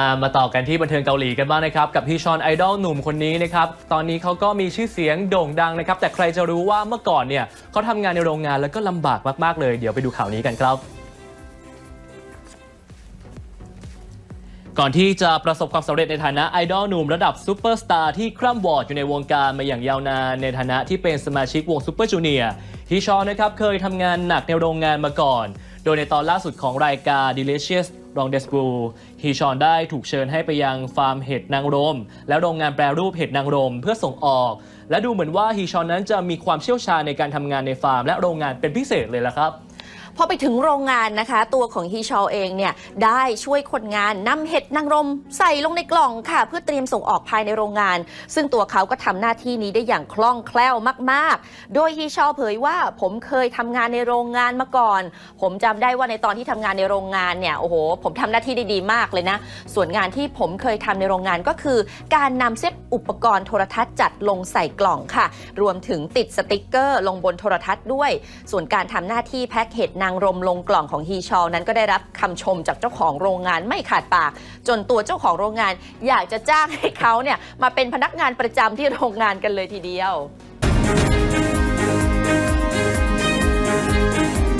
ามาต่อกันที่บันเทิงเกาหลีกันบ้างนะครับ กับพี่ชอนไอดอลหนุ่มคนนี้นะครับ ตอนนี้เขาก็มีชื่อเสียงโด่งดังนะครับ แต่ใครจะรู้ว่าเมื่อก่อนเนี่ยเขาทำงานในโรงงานแล้วก็ลำบากมาก ๆ เลย เดี๋ยวไปดูข่าวนี้กันครับก่อนที่จะประสบความสำเร็จในฐานะไอดอลหนุ่มระดับซูเปอร์สตาร์ที่คร่ำวอร์ดอยู่ในวงการมาอย่างยาวนานในฐานะที่เป็นสมาชิกวงซูเปอร์จูเนียร์ฮีชอนนะครับเคยทำงานหนักในโรงงานมาก่อน โดยในตอนล่าสุดของรายการ Delicious รองเดสบูฮีชอนได้ถูกเชิญให้ไปยังฟาร์มเห็ดนางรม และโรงงานแปรรูปเห็ดนางรมเพื่อส่งออก และดูเหมือนว่าฮีชอนนั้นจะมีความเชี่ยวชาญในการทำงานในฟาร์ม และโรงงานเป็นพิเศษเลยละครับ พอไปถึงโรงงานนะคะ ตัวของฮีชอลเองเนี่ยได้ช่วยคนงานนำเห็ดนางรมใส่ลงในกล่องค่ะ เพื่อเตรียมส่งออกภายในโรงงาน ซึ่งตัวเขาก็ทำหน้าที่นี้ได้อย่างคล่องแคล่วมาก ๆ โดยฮีชอลเผยว่าผมเคยทำงานในโรงงานมาก่อน ผมจำได้ว่าในตอนที่ทำงานในโรงงานเนี่ยโอ้โหผมทำหน้าที่ได้ดีมากเลยนะ ส่วนงานที่ผมเคยทำในโรงงานก็คือการนำเซตอุปกรณ์โทรทัศน์จัดลงใส่กล่องค่ะ รวมถึงติดสติกเกอร์ ลงบนโทรทัศน์ด้วย ส่วนการทำหน้าที่แพ็คเห็ดนางรมลงกล่องของฮีชอลนั้นก็ได้รับคำชมจากเจ้าของโรงงานไม่ขาดปาก จนตัวเจ้าของโรงงานอยากจะจ้างให้เขาเนี่ยมาเป็นพนักงานประจำที่โรงงานกันเลยทีเดียว